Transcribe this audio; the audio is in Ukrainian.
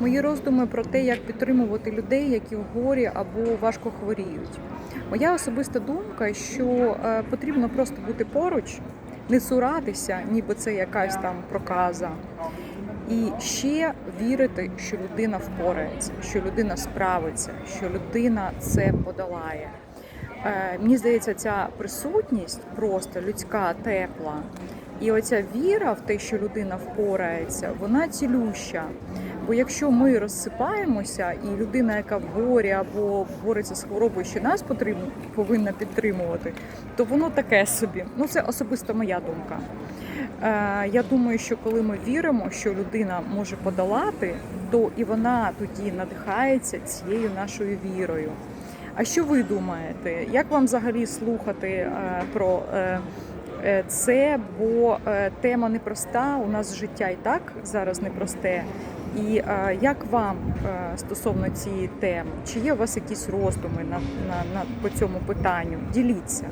мої роздуми про те, як підтримувати людей, які в горі або важко хворіють. Моя особиста думка, що е, потрібно просто бути поруч, не цуратися, ніби це якась там проказа. І ще вірити, що людина впорається, що людина справиться, що людина це подолає. Е, Мені здається, ця присутність просто людська, тепла. І оця віра в те, що людина впорається, вона цілюща. Бо якщо ми розсипаємося, і людина, яка в горі або бореться з хворобою, що нас потрібно повинна підтримувати, то воно таке собі. Ну це особисто моя думка. Е, Я думаю, що коли ми віримо, що людина може подолати, то і вона тоді надихається цією нашою вірою. А що ви думаєте? Як вам взагалі слухати е, про е, це? Бо е, тема непроста. У нас життя і так зараз непросте. І е, як вам е, стосовно цієї теми? Чи є у вас якісь роздуми на, на, на по цьому питанню? Діліться.